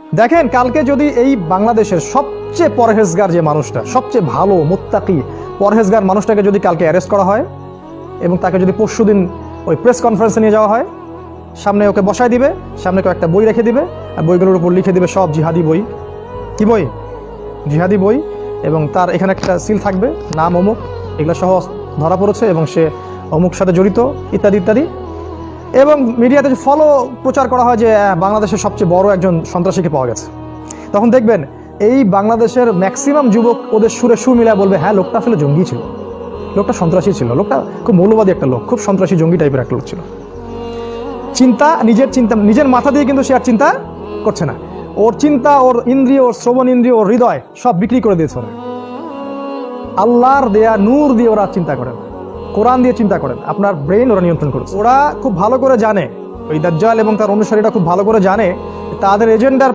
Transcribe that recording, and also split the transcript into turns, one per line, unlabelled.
দেখেন, কালকে যদি এই বাংলাদেশের সবচেয়ে পরহেজগার যে মানুষটা, সবচেয়ে ভালো, মুত্তাকি পরহেজগার মানুষটাকে যদি কালকে অ্যারেস্ট করা হয় এবং তাকে যদি পরশুদিন ওই প্রেস কনফারেন্সে নিয়ে যাওয়া হয়, সামনে ওকে বসায় দিবে, সামনে কয়েকটা বই রেখে দিবে, আর বইগুলোর উপর লিখে দিবে সব জিহাদি বই। কি বই? জিহাদি বই, এবং তার এখানে একটা সিল থাকবে, নাম অমুক, এগুলো সহ ধরা পড়েছে, এবং সে অমুক সাথে জড়িত, ইত্যাদি ইত্যাদি। এবং মিডিয়াতে যে ফলো প্রচার করা হয় যে বাংলাদেশের সবচেয়ে বড় একজন সন্ত্রাসীকে পাওয়া গেছে। তখন দেখবেন, এই বাংলাদেশের ম্যাক্সিমাম যুবক ওদের সুরে সুর মিলা বলবে হ্যাঁ লোকটা আসলে জঙ্গি ছিল। লোকটা সন্ত্রাসী ছিল। লোকটা খুব মৌলবাদী একটা লোক, খুব সন্ত্রাসী জঙ্গি টাইপের একটা লোক ছিল। চিন্তা, নিজের চিন্তা, নিজের মাথা দিয়ে কিন্তু সে আর চিন্তা করছে না। ওর চিন্তা, ওর ইন্দ্রিয়, ওর শ্রবণ ইন্দ্রিয়, ওর হৃদয় সব বিক্রি করে দিয়েছে ওরা। আল্লাহর দেয়া নূর দিয়ে ওরা চিন্তা করেন কোরআন দিয়ে চিন্তা করেন। আপনার ব্রেন ওরা নিয়ন্ত্রণ করছে। ওরা খুব ভালো করে জানে। ওই দাজ্জাল এবং তার অনুসারীরা খুব ভালো করে জানে। তাদের এজেন্ডার